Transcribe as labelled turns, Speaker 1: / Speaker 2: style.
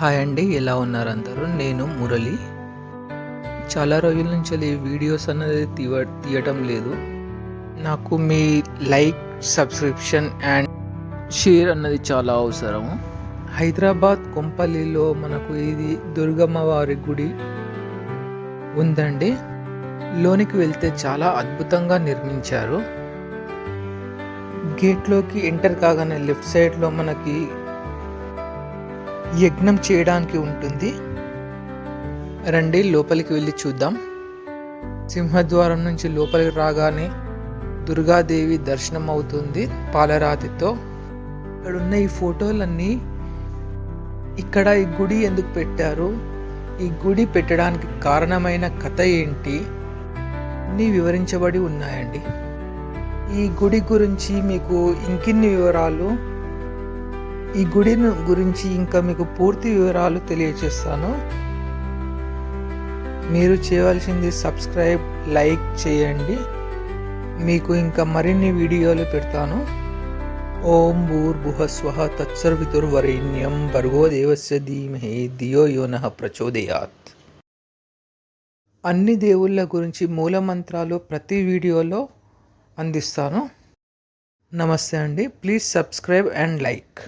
Speaker 1: Hi అండి ఎలా ఉన్నారు అందరూ? నేను మురళి. చాలా రోజుల నుంచి వీడియోస్ అనేది తీవ తీయటం లేదు. నాకు మీ లైక్ సబ్స్క్రిప్షన్ అండ్ షేర్ అన్నది చాలా అవసరము హైదరాబాద్ కొంపల్లిలో మనకు ఇది దుర్గమ్మ వారి గుడి ఉందండి. లోనికి వెళ్తే చాలా అద్భుతంగా నిర్మించారు. గేట్లోకి ఎంటర్ కాగానే లెఫ్ట్ సైడ్లో మనకి యజ్ఞం చేయడానికి ఉంటుంది. రండి లోపలికి వెళ్ళి చూద్దాం. సింహద్వారం నుంచి లోపలికి రాగానే దుర్గాదేవి దర్శనం అవుతుంది పాలరాతితో. ఇక్కడ ఉన్న ఈ ఫోటోలన్నీ ఇక్కడ ఈ గుడి ఎందుకు పెట్టారు? ఈ గుడి పెట్టడానికి కారణమైన కథ ఏంటి? అన్నీ వివరించబడి ఉన్నాయండి. ఈ గుడి గురించి మీకు ఇంకిన్ని వివరాలు ఈ గుడి గురించి ఇంకా మీకు పూర్తి వివరాలు తెలియజేస్తాను మీరు చేయవలసింది సబ్స్క్రైబ్ లైక్ చేయండి. మీకు ఇంకా మరిన్ని వీడియోలు పెడతాను. ఓం భూర్భుహస్వహ తత్సర్వితుర్వరేణ్యం భర్గో దేవస్య ధీమహే ధియో యోనః ప్రచోదయాత్. అన్ని దేవుళ్ళ గురించి మూలమంత్రాలు ప్రతి వీడియోలో అందిస్తాను. నమస్తే అండి. Please subscribe and like.